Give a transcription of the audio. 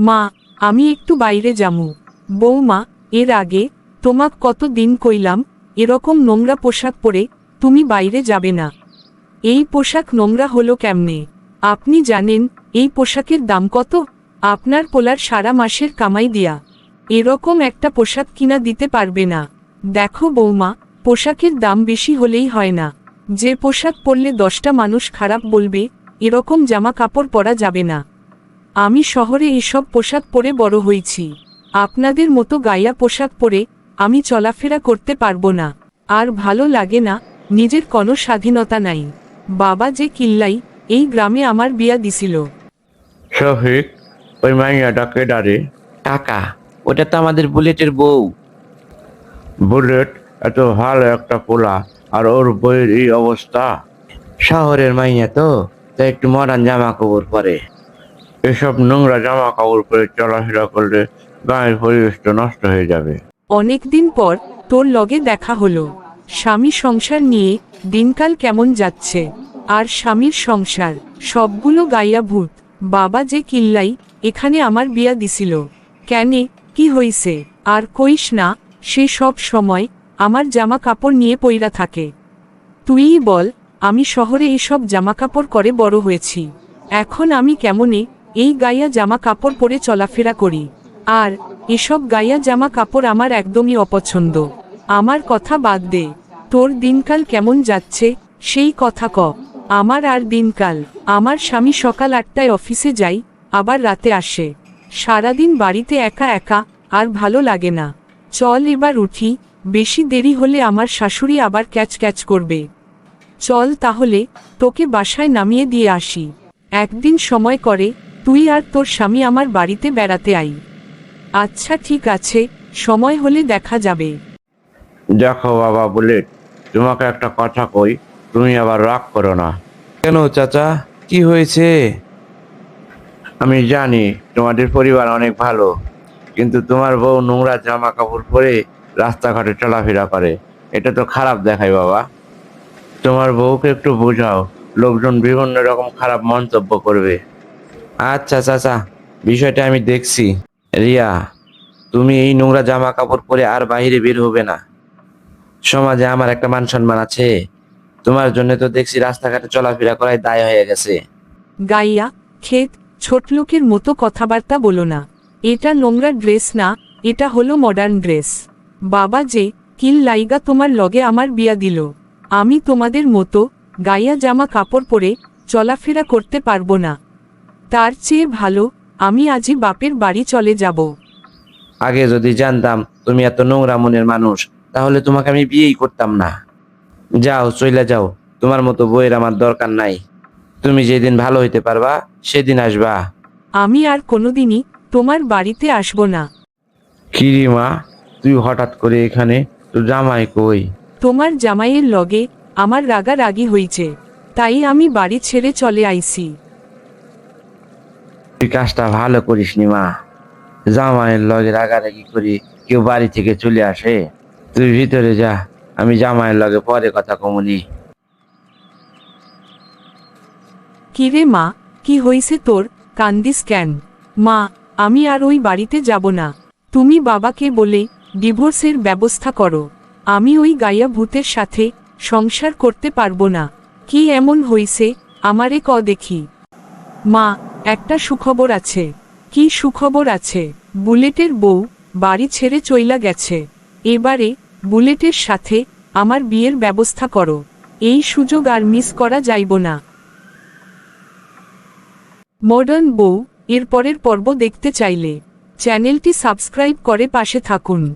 মা, আমি একটু বাইরে যামু। বৌমা, এর আগে তোমাক কত দিন কইলাম, এরকম নোংরা পোশাক পরে তুমি বাইরে যাবে না। এই পোশাক নোংরা হলো কেমনে? আপনি জানেন, এই পোশাকের দাম কত? আপনার পোলার সারা মাসের কামাই দিয়া। এরকম একটা পোশাক কিনা দিতে পারবে না। দেখো বৌমা, পোশাকের দাম বেশি হলেই হয় না। যে পোশাক পরলে দশটা মানুষ খারাপ বলবে, এরকম জামা কাপড় পরা যাবে না। আমি শহরে এসব পোশাক পরে বড় হয়েছি। আপনাদের মতো গায়া পোশাক পরে আমি চলাফেরা করতে পারব না। আর ভালো লাগে না নিজের কোনো স্বাধীনতা নাই। বাবা যে কিল্লাই এই গ্রামে আমার বিয়া দিছিল। শফিক ওই মাইয়াটাকে ডারে কাকা ওটা তো আমাদের বুলেটের বউ। বুলেট? এত ভালো একটা পোলা আর ওর বইয়ের এই অবস্থা? শহরের মাইয়া তো তো একটু মডার্ন জামা কাপড় পরে। এসব নোংরা জামা কাপড় পরে চলাফেরা করলে গায়ের পরিবেশটা নষ্ট হয়ে যাবে। অনেকদিন পর তোর লগে দেখা হলো। স্বামী সংসার নিয়ে দিনকাল কেমন যাচ্ছে, আর স্বামীর সংসার, সবগুলো গাইয়া ভূত বাবা যে কিল্লাই এখানে আমার বিয়া দিছিল। কেনে, কি হইছে, আর কইস না, সে সব সময় আমার জামা কাপড় নিয়ে পইরা থাকে। তুইই বল, আমি শহরে এসব জামা কাপড় করে বড় হয়েছি। এখন আমি কেমনে এই গাইয়া জামা কাপড় পরে চলাফেরা করি। আর এসব গাইয়া জামা কাপড় আমার একদমই অপছন্দ। আমার কথা বাদ দে। তোর দিনকাল কেমন যাচ্ছে? সেই কথা ক। আমার আর দিনকাল। আমার স্বামী সকাল আটটায় অফিসে যাই আবার রাতে আসে। সারাদিন বাড়িতে একা একা, আর ভালো লাগে না। চল এবার উঠি। বেশি দেরি হলে আমার শাশুড়ি আবার ক্যাচ ক্যাচ করবে। চল তাহলে, তোকে বাসায় নামিয়ে দিয়ে আসি। একদিন সময় করে তুই আর তোর স্বামী আমার বাড়িতে বেড়াতে আই। আচ্ছা ঠিক আছে সময় হলে দেখা যাবে। দেখো বাবা বুলেট তোমাকে একটা কথা কই তুমি আবার রাগ করো না। কেন চাচা? কি হয়েছে? আমি জানি তোমাদের পরিবার অনেক ভালো কিন্তু তোমার বউ নোংরা জামা কাপড় পরে রাস্তাঘাটে চলাফেরা করে। এটা তো খারাপ দেখায় বাবা। তোমার বউকে একটু বোঝাও লোকজন বিভিন্ন রকম খারাপ মন্তব্য করবে। আচ্ছা চাচা বিষয়টা আমি দেখছি। রিয়া, তুমি এই নোংরা জামা কাপড় পরে আর বাইরে বের হবে না। সমাজে আমার একটা মান সম্মান আছে। তোমার জন্য তো দেখছি রাস্তাঘাটে চলাফেরা করাই দায় হয়ে গেছে। গাইয়া, ক্ষেত, ছোট লোকের মতো কথাবার্তা বলো না। এটা নোংরা ড্রেস না, এটা হলো মডার্ন ড্রেস। বাবা যে, কিল লাইগা তোমার লগে আমার বিয়া দিল। আমি তোমাদের মতো গাইয়া জামা কাপড় পরে চলাফেরা করতে পারব না। তার চেয়ে ভালো আমি আজই বাপের বাড়ি চলে যাব। আগে যদি জানতাম তুমি এত নোংরা মনের মানুষ তাহলে তোমাকে আমি বিয়েই করতাম না। যাও চইলা যাও তোমার মতো বইয়ের আমার দরকার নাই। তুমি যেদিন ভালো হইতে পারবা সেদিন আসবা। আমি আর কোনোদিনই তোমার বাড়িতে আসব না। কিরি মা তুই হঠাৎ করে এখানে তো জামাই কই? তোমার জামাইয়ের লগে আমার রাগারাগি হইছে তাই আমি বাড়ি ছেড়ে চলে আইছি। তুই কাজটা ভালো করিস নি, মা। জামাইয়ের লগে রাগারাগি করি কেউ বাড়ি থেকে চলে আসে। তুই ভিতরে যা, আমি জামাইয়ের লগে পরে কথা কমুনি কিরে মা? কি হইছে তোর? কান্দিস কেন? মা, আমি আর ওই বাড়িতে যাব না। তুমি বাবাকে বলে ডিভোর্সের ব্যবস্থা করো। আমি ওই গাইয়া ভূতের সাথে সংসার করতে পারব না। কি এমন হইছে? আমারে ক দেখি। মা একটা সুখবর আছে। কি সুখবর আছে? বুলেটের বউ বাড়ি ছেড়ে চইলা গেছে। এবারে বুলেটের সাথে আমার বিয়ের ব্যবস্থা করো। এই সুযোগ আর মিস করা যাইব না। মডার্ন বউ এর পরের পর্ব দেখতে চাইলে। চ্যানেলটি সাবস্ক্রাইব করে পাশে থাকুন।